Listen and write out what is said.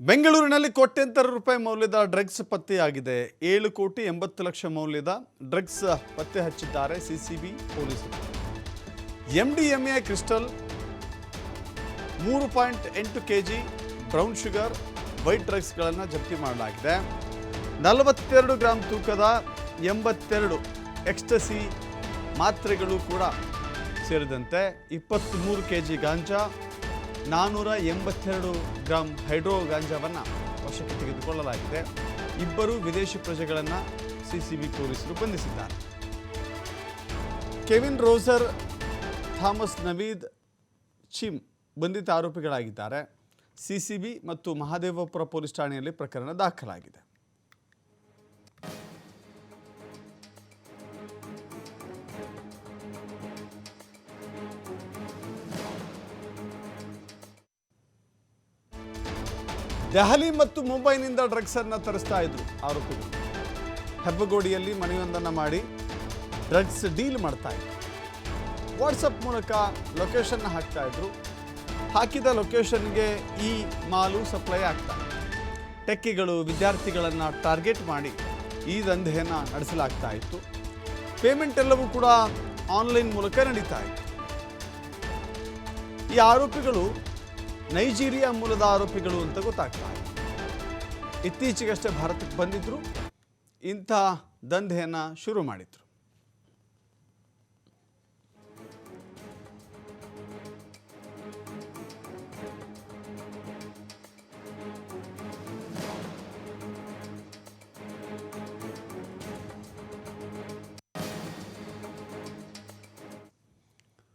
ಬೆಂಗಳೂರಿನಲ್ಲಿ ಕೋಟ್ಯಂತರ ರೂಪಾಯಿ ಮೌಲ್ಯದ ಡ್ರಗ್ಸ್ ಪತ್ತೆಯಾಗಿದೆ. ಏಳು ಕೋಟಿ ಎಂಬತ್ತು ಲಕ್ಷ ಮೌಲ್ಯದ ಡ್ರಗ್ಸ್ ಪತ್ತೆ ಹಚ್ಚಿದ್ದಾರೆ ಸಿಸಿಬಿ ಪೊಲೀಸರು. ಎಂಡಿಎಂಎ ಕ್ರಿಸ್ಟಲ್ ಮೂರು ಪಾಯಿಂಟ್ ಎಂಟು K G brown sugar, white ಡ್ರಗ್ಸ್ಗಳನ್ನು ಜಪ್ತಿ ಮಾಡಲಾಗಿದೆ. ನಲವತ್ತೆರಡು ಗ್ರಾಮ್ ತೂಕದ ಎಂಬತ್ತೆರಡು ಎಕ್ಸ್ಟಸಿ ಮಾತ್ರೆಗಳು ಕೂಡ ಸೇರಿದಂತೆ ಇಪ್ಪತ್ತ್ಮೂರು ಕೆ ಜಿ ಗಾಂಜಾ ನಾನ್ನೂರ ಎಂಬತ್ತೆರಡು ಗ್ರಾಂ ಹೈಡ್ರೋ ಗಾಂಜಾವನ್ನು ವಶಕ್ಕೆ ತೆಗೆದುಕೊಳ್ಳಲಾಗಿದೆ. ಇಬ್ಬರು ವಿದೇಶಿ ಪ್ರಜೆಗಳನ್ನು ಸಿಸಿಬಿ ಪೊಲೀಸರು ಬಂಧಿಸಿದ್ದಾರೆ. ಕೆವಿನ್ ರೋಸರ್, ಥಾಮಸ್ ನವೀದ್, ಚಿಮ್ ಬಂಧಿತ ಆರೋಪಿಗಳಾಗಿದ್ದಾರೆ. ಸಿಸಿಬಿ ಮತ್ತು ಮಹಾದೇವಪುರ ಪೊಲೀಸ್ ಠಾಣೆಯಲ್ಲಿ ಪ್ರಕರಣ ದಾಖಲಾಗಿದೆ. ದೆಹಲಿ ಮತ್ತು ಮುಂಬೈನಿಂದ ಡ್ರಗ್ಸ್ ಅನ್ನ ತರಿಸ್ತಾ ಇದ್ರು ಆರೋಪಿಗಳು. ಹೆಬ್ಬಗೋಡಿಯಲ್ಲಿ ಮನೆಯೊಂದನ್ನು ಮಾಡಿ ಡ್ರಗ್ಸ್ ಡೀಲ್ ಮಾಡ್ತಾ ಇದ್ರು. ವಾಟ್ಸಪ್ ಮೂಲಕ ಲೊಕೇಶನ್ ಹಾಕ್ತಾ ಇದ್ರು. ಹಾಕಿದ ಲೊಕೇಶನ್ಗೆ ಈ ಮಾಲು ಸಪ್ಲೈ ಆಗ್ತಾ ಟೆಕ್ಕಿಗಳು ವಿದ್ಯಾರ್ಥಿಗಳನ್ನು ಟಾರ್ಗೆಟ್ ಮಾಡಿ ಈ ದಂಧೆಯನ್ನು ನಡೆಸಲಾಗ್ತಾ ಇತ್ತು. ಪೇಮೆಂಟ್ ಎಲ್ಲವೂ ಕೂಡ ಆನ್ಲೈನ್ ಮೂಲಕ ನಡೀತಾ ಇತ್ತು. ಈ ಆರೋಪಿಗಳು ನೈಜೀರಿಯಾ ಮೂಲದ ಆರೋಪಿಗಳು ಅಂತ ಗೊತ್ತಾಗ್ತಾ ಇದೆ ಇತ್ತೀಚೆಗಷ್ಟೇ ಭಾರತಕ್ಕೆ ಬಂದಿದ್ದರು ಇಂಥ ದಂಧೆಯನ್ನು ಶುರು ಮಾಡಿದ್ರು.